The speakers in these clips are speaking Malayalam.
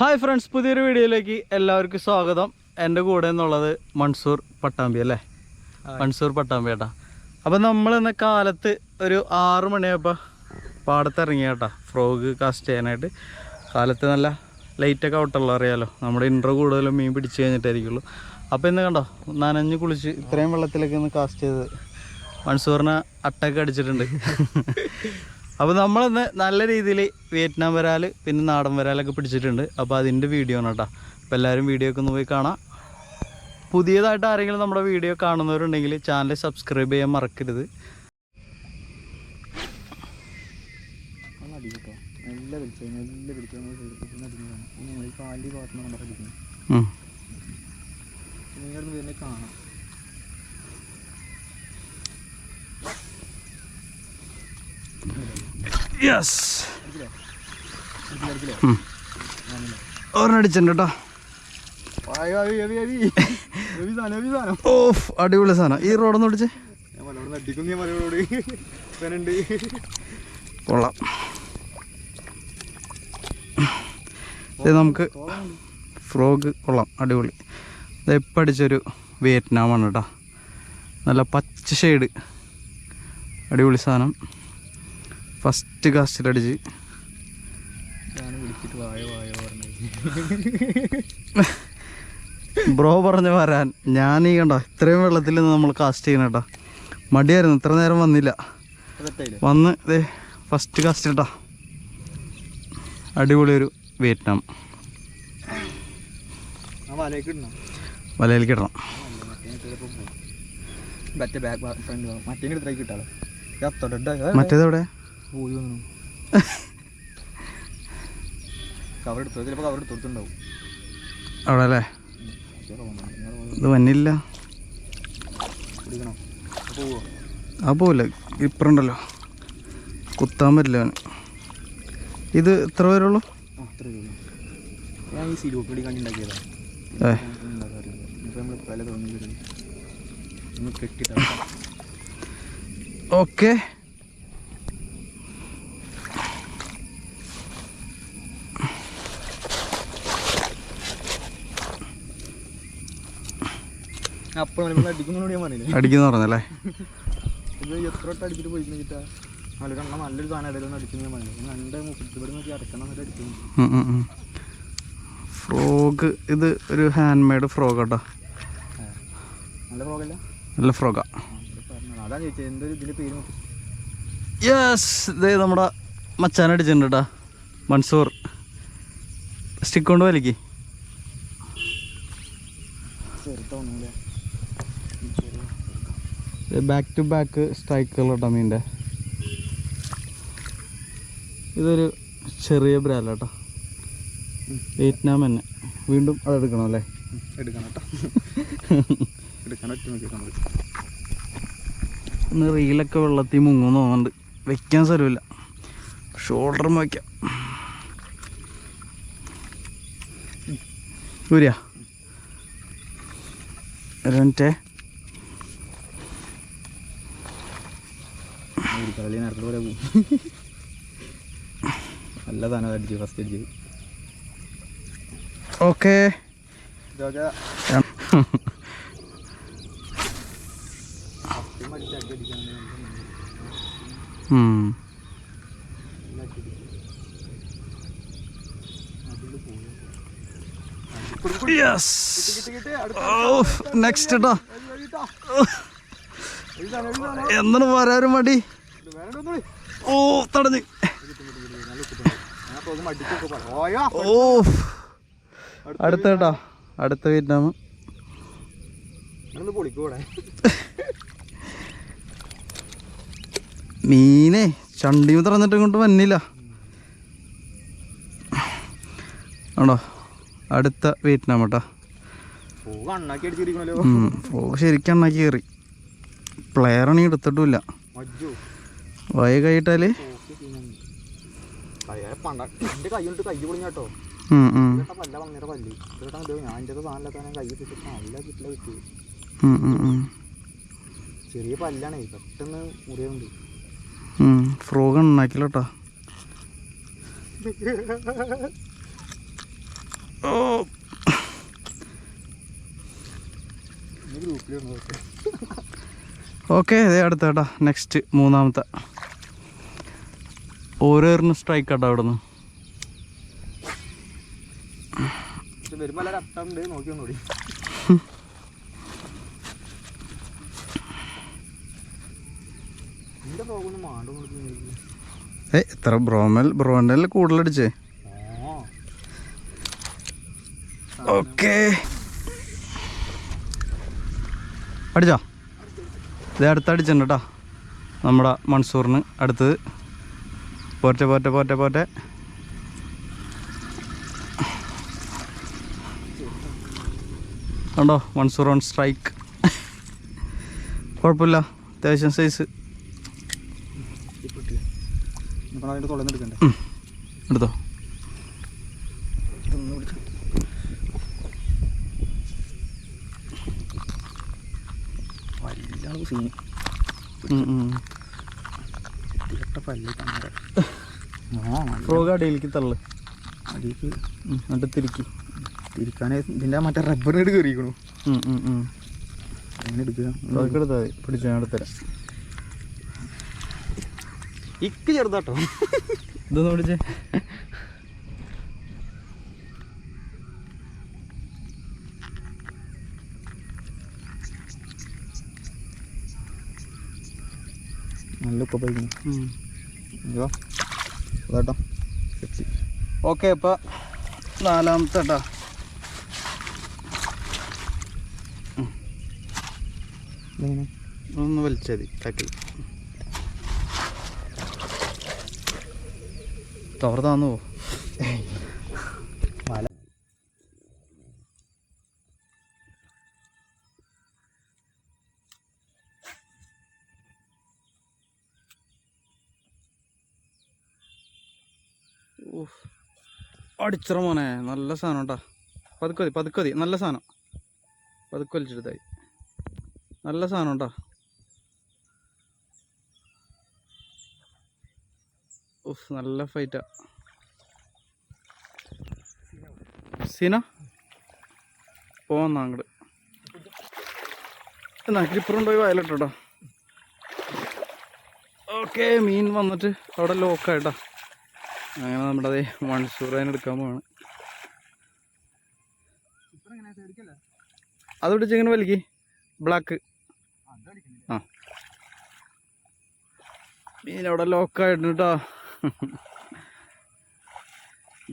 ഹായ് ഫ്രണ്ട്സ് പുതിയൊരു വീഡിയോയിലേക്ക് എല്ലാവർക്കും സ്വാഗതം. എന്റെ കൂടെ എന്നുള്ളത് മൺസൂർ പട്ടാമ്പി അല്ലേ? മൺസൂർ പട്ടാമ്പി ഏട്ടാ. അപ്പം നമ്മൾ ഇന്ന് കാലത്ത് ഒരു ആറ് മണിയായപ്പോൾ പാടത്തിറങ്ങിയ കേട്ടാ ഫ്രോഗ് കാസ്റ്റ് ചെയ്യാനായിട്ട്. കാലത്ത് നല്ല ലൈറ്റൊക്കെ ഔട്ടുള്ള അറിയാലോ. നമ്മുടെ ഇൻട്രോ കൂടുതലും മീൻ പിടിച്ച് കഴിഞ്ഞിട്ടായിരിക്കുള്ളൂ. അപ്പോൾ ഇന്ന് കണ്ടോ നനഞ്ഞ് കുളിച്ച് ഇത്രയും വെള്ളത്തിലേക്ക് ഇന്ന് കാസ്റ്റ് ചെയ്തത്. മൺസൂറിനെ അട്ടൊക്കെ അടിച്ചിട്ടുണ്ട്. അപ്പോൾ നമ്മളിന്ന് നല്ല രീതിയിൽ വിയറ്റ്നാം വരാൽ പിന്നെ നാടൻ വരാലൊക്കെ പിടിച്ചിട്ടുണ്ട്. അപ്പോൾ അതിന്റെ വീഡിയോ ആണ് കേട്ടോ. അപ്പോൾ എല്ലാവരും വീഡിയോ ഒക്കെ ഒന്ന് പോയി കാണാം. പുതിയതായിട്ട് ആരെങ്കിലും നമ്മുടെ വീഡിയോ കാണുന്നവരുണ്ടെങ്കിൽ ചാനൽ സബ്സ്ക്രൈബ് ചെയ്യാൻ മറക്കരുത്. നല്ല നല്ല. കാണാം. യെസ് ഒരെണ്ണടിച്ചിട്ടുണ്ട് ഓഫ് അടിപൊളി സാധനം. ഈ റോഡൊന്നും ഓടിച്ച്. കൊള്ളാം. ഇത് നമുക്ക് ഫ്രോഗ് കൊള്ളാം. അടിപൊളി. ഇത് ഇപ്പം അടിച്ചൊരു വിയറ്റ്നാമാണ് കേട്ടോ. നല്ല പച്ച ഷെയ്ഡ് അടിപൊളി സാധനം. ഫസ്റ്റ് കാസ്റ്റിലടിച്ച് ബ്രോ പറഞ്ഞ് വരാൻ. ഞാൻ ഈ കണ്ട ഇത്രയും വെള്ളത്തിൽ നിന്ന് നമ്മൾ കാസ്റ്റ് ചെയ്യണം കേട്ടോ. മടിയായിരുന്നു ഇത്ര നേരം വന്നില്ല. വന്ന് ഇതേ ഫസ്റ്റ് കാസ്റ്റ് കേട്ടോ അടിപൊളി ഒരു വിയറ്റ്നാം വലയിൽ കിട്ടണം മറ്റേതെവിടെ പോയി വന്നു കവർ എടുത്തു ചിലപ്പോൾ കവർ എടുത്ത് കൊടുത്തിട്ടുണ്ടാവും. അവിടെ അല്ലേ? ഇത് വന്നില്ല. ആ പോവില്ല. ഇപ്പറുണ്ടല്ലോ കുത്താൻ പറ്റില്ല അവന്. ഇത് എത്ര പേരുള്ളൂ? ആ അത്ര രൂപ ഞാൻ ഈ സിലോട്ട് വേണ്ടി കണ്ടുണ്ടാക്കിയതാണ് ഏ ഇപ്പം നമ്മൾ പല തോന്നി വരും ഒന്ന് കെട്ടിട്ടാ ഓക്കെ അപ്പോൾ നമ്മൾ അടിക്കുന്നോട് ഞാൻ പറഞ്ഞില്ലേ അടിക്കുന്ന പറഞ്ഞല്ലേ? ഇത് എത്ര വട്ടം അടിച്ചിട്ട് പോയി വെച്ചിട്ടാ നല്ല കണ്ണ നല്ലൊരു സാധനം ഇടയിലൊന്നും അടിക്കുന്നു ഞാൻ പറഞ്ഞു രണ്ട് മുപ്പത്തി ഇവിടെ നോക്കി അടക്കണം എന്നിട്ട് അടിക്കുന്നു ഫ്രോഗ് ഇത് ഒരു ഹാൻഡ് മെയ്ഡ് ഫ്രോഗ് കേട്ടോ നല്ല ഫ്രോഗല്ല നല്ല ഫ്രോഗാ അതാ ചോദിച്ചത് എന്തൊരു ഇതിന്റെ പേര് യെസ് ഇതേ നമ്മുടെ മച്ചാൻ അടിച്ചിട്ടുണ്ട് കേട്ടാ മൻസൂർ. സ്റ്റിക്ക് കൊണ്ട് വലിക്ക്. ചെറുത്തോന്നില്ലേ ബാക്ക് ടു ബാക്ക് സ്ട്രൈക്കുകൾ കേട്ടോ മീന്റെ ഇതൊരു ചെറിയ ബ്രാല കേട്ടോ വിയറ്റ്നാം തന്നെ വീണ്ടും അതെടുക്കണം അല്ലേ എടുക്കണം കേട്ടോ എടുക്കാൻ ഇന്ന് റീലൊക്കെ വെള്ളത്തിൽ മുങ്ങുന്നു തോന്നുന്നുണ്ട് വെക്കാൻ സ്ഥലമില്ല ഷോൾഡറും വയ്ക്കാം ഊരിയാ ഒരു കളി നേരത്തെ പോലെ പോകും നല്ല സാധനം അടിച്ചു ഫസ്റ്റ് അടിച്ചത് ഓക്കെ. നെക്സ്റ്റ് കേട്ടോ എന്താണ് വരാനും മടി? ഓ തടഞ്ഞ്. ഓ. അടുത്ത കേട്ടോ. അടുത്ത വിയറ്റ്നാം. മീനെ ചണ്ടിയും തുറന്നിട്ട് ഇങ്ങോട്ട് വന്നില്ല. ആണോ? അടുത്ത വിയറ്റ്നാം കേട്ടോ. ശരിക്കും എണ്ണാക്കി കയറി. പ്ലെയറാണെങ്കിൽ എടുത്തിട്ടുമില്ല. വയ കൈട്ടാൽ. ചെറിയ പല്ലാണേ. പെട്ടെന്ന് മുറിയുണ്ട് ഫ്രോഗ് ഉണ്ടാക്കില്ല കേട്ടോ ഓ ഓക്കെ ഇതേ അടുത്ത കേട്ടോ. നെക്സ്റ്റ് മൂന്നാമത്തെ. ഓരോരിനും സ്ട്രൈക്ക് ആട്ടോ അവിടെ നിന്ന് ഏ എത്ര ബ്രോമൽ ബ്രോണ്ടൽ കൂടുതലടിച്ചേ? ഓക്കെ. അടിച്ചോ? ഇത് അടുത്ത് അടിച്ചിട്ടുണ്ട് കേട്ടോ. നമ്മുടെ മൺസൂറിന് അടുത്തത്. പോറ്റെ പോറ്റെ പോറ്റെ പോറ്റെ കണ്ടോ? മൺസൂർ ഓൺ സ്ട്രൈക്ക് കുഴപ്പമില്ല. അത്യാവശ്യം സൈസ് എടുത്തോ. വലിയ ഫ്രോഗ് അടിയിലേക്ക് തള്ളു. അടിയിലേക്ക്. എന്നിട്ട് തിരിക്കി. തിരിക്കാനേ ഇതിന്റെ മറ്റേ റബ്ബറിനോട് കയറിയിരിക്കണു. എങ്ങനെ എടുക്കുക. ഫ്രോഗ് എടുത്താൽ മതി. പിടിച്ചു ഞാൻ എടുത്തരാം ഇക്ക് ചെറുതാട്ടോ. ഇതൊന്നും പിടിച്ചേ. അയ്യോ അതാട്ടോ. ഓക്കെ അപ്പോൾ നാലാമത്തെ കേട്ടോ ഒന്ന് വലിച്ചാൽ മതി ടാക്കിൽ കവർ താന്നു? അടിച്ചറ മോനെ. നല്ല സാധനം കേട്ടോ പതുക്കെ മതി പതുക്കെ മതി നല്ല സാധനം. പതുക്കെ വലിച്ചെടുത്തായി. നല്ല സാധനം കേട്ടോ ഉഫ് നല്ല ഫൈറ്റാ സീന? പോന്നാ അങ്ങോട്ട് എന്നാ ക്ലിപ്പറുണ്ടോ വയലിട്ടോ ഓക്കെ മീൻ വന്നിട്ട് അവിടെ ലോക്കായിട്ടാ അങ്ങനെ നമ്മുടെ അതേ മൺസൂർ അതിനെടുക്കാൻ പോവാണ്. അത് പിടിച്ച് ഇങ്ങനെ വലിക്ക്. ബ്ലാക്ക് ആ. ലോക്കായിട്ടുണ്ട് കേട്ടോ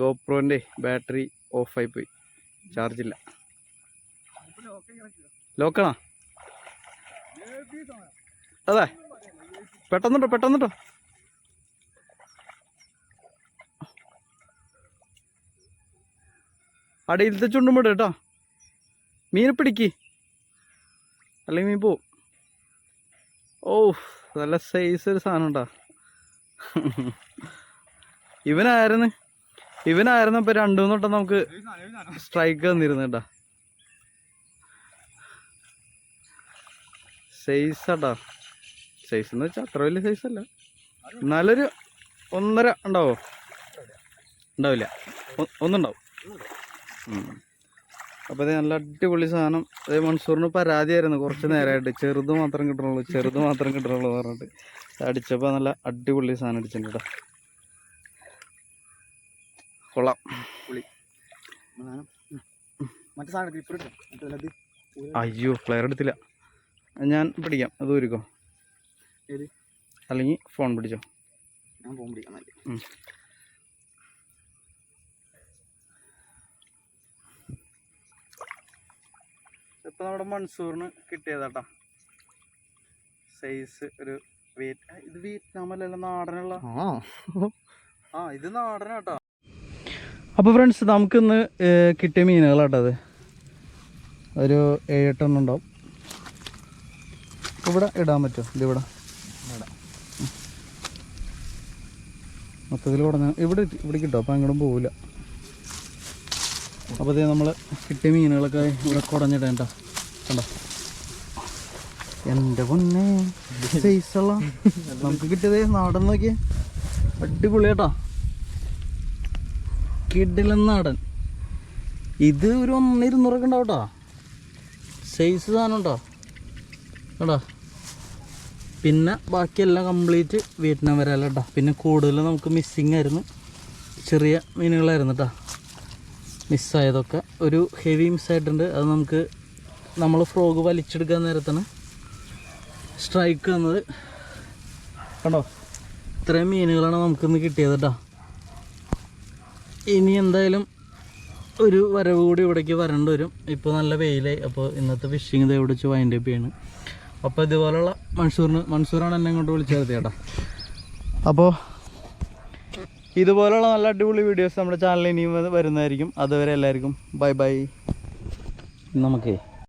ഗോപ്രോന്റെ ബാറ്ററി ഓഫായി പോയി. ചാർജില്ല ലോക്കണാ അതെ. പെട്ടെന്നുണ്ടോ പെട്ടെന്നിട്ടോ അടിയിലത്തെ ചുണ്ടും വിടും കേട്ടോ. മീനെ പിടിക്ക്. അല്ലെങ്കിൽ മീൻ പോവും. ഓ നല്ല സൈസ് ഒരു സാധനം ഉണ്ടാ? ഇവനായിരുന്നു. ഇവനായിരുന്നു ഇപ്പം രണ്ടു മൂന്ന് വട്ടം നമുക്ക് സ്ട്രൈക്ക് തന്നിരുന്നു കേട്ടാ. സൈസ് ആട്ടാ. സൈസ് എന്ന് വെച്ചാൽ അത്ര വലിയ സൈസ് അല്ല. എന്നാലൊരു ഒന്നര ഉണ്ടാവോ? ഉണ്ടാവില്ല. ഒന്നുണ്ടാവും. അപ്പോൾ ഇത് നല്ല അടിപൊളി സാധനം. അതേ മൺസൂറിന് പരാതിയായിരുന്നു കുറച്ച് നേരമായിട്ട് ചെറുത് മാത്രം കിട്ടണുള്ളൂ ചെറുത് മാത്രം കിട്ടണുള്ളൂ പറഞ്ഞിട്ട്. അടിച്ചപ്പോൾ നല്ല അടിപൊളി സാധനം അടിച്ചിട്ടുണ്ട് കേട്ടോ കൊള്ളാം. അയ്യോ ഫ്ലെയർ എടുത്തില്ല. ഞാൻ പിടിക്കാം. അത് ഒരുക്കോ അല്ലെങ്കിൽ ഫോൺ പിടിച്ചോ? ഞാൻ ഫോൺ പിടിക്കാം ഇപ്പൊ നമ്മുടെ മൺസൂറിന് കിട്ടിയതാട്ടാ. സൈസ് ഒരു വീറ്റ് ഇത് വീറ്റ് അല്ലല്ലോ നാടനുള്ള. ആ. ആ ഇത് നാടനാട്ടാ. അപ്പോൾ ഫ്രണ്ട്സ് നമുക്കിന്ന് ഇന്ന് കിട്ടിയ മീനുകളാട്ടത് അത്. ഒരു ഏഴെട്ടെണ്ണം ഉണ്ടാവും. ഇവിടെ ഇടാൻ പറ്റുമോ? ഇതിവിടെ. മൊത്തത്തിൽ ഇവിടെ. ഇട്ട്- ഇവിടെ കിട്ടും അപ്പം അങ്ങോട്ടും പോവില്ല. അപ്പോൾ ഇതേ നമ്മൾ കിട്ടിയ മീനുകളൊക്കെ ഇവിടെ കുടഞ്ഞിടേണ്ട. കണ്ടോ? എന്റെ പൊന്നെ സൈസുള്ള നമുക്ക് കിട്ടിയതേ നാടൻ നോക്കി അടിപൊളി കേട്ടോ. കിഡിലൻ നാടൻ. ഇത് ഒരു ഒന്ന് ഇരുന്നൂറൊക്കെ ഉണ്ടാവും കേട്ടോ. സൈസ് സാധനം ഉണ്ടോ? കേട്ടോ പിന്നെ ബാക്കിയെല്ലാം കംപ്ലീറ്റ് വിയറ്റ്നാം വരാല കേട്ടോ. പിന്നെ കൂടുതൽ നമുക്ക് മിസ്സിങ് ആയിരുന്നു. ചെറിയ മീനുകളായിരുന്നു കേട്ടോ. മിസ്സായതൊക്കെ. ഒരു ഹെവി മിസ്സായിട്ടുണ്ട് അത് നമുക്ക് നമ്മൾ ഫ്രോഗ് വലിച്ചെടുക്കാൻ നേരത്താണ് സ്ട്രൈക്ക് വന്നത്. കണ്ടോ? ഇത്രയും മീനുകളാണ് നമുക്കിന്ന് കിട്ടിയത് കേട്ടോ ഇനി എന്തായാലും ഒരു വരവ് കൂടി ഇവിടേക്ക് വരേണ്ടി വരും. ഇപ്പോൾ നല്ല വെയിലായി. അപ്പോൾ ഇന്നത്തെ ഫിഷിങ് ഇത് ഇവിടെ വെച്ച് വൈൻഡ് അപ്പ് ചെയ്യാണ്. അപ്പോൾ ഇതുപോലുള്ള മൺസൂറിന് മൺസൂറാണ് എന്നെ ഇങ്ങോട്ട് വിളിച്ചത് ചേട്ടാ അപ്പോൾ ഇതുപോലുള്ള നല്ല അടിപൊളി വീഡിയോസ് നമ്മുടെ ചാനലിൽ ഇനിയും വരുന്നതായിരിക്കും. അതുവരെ എല്ലാവർക്കും ബൈ ബൈ നമുക്കേ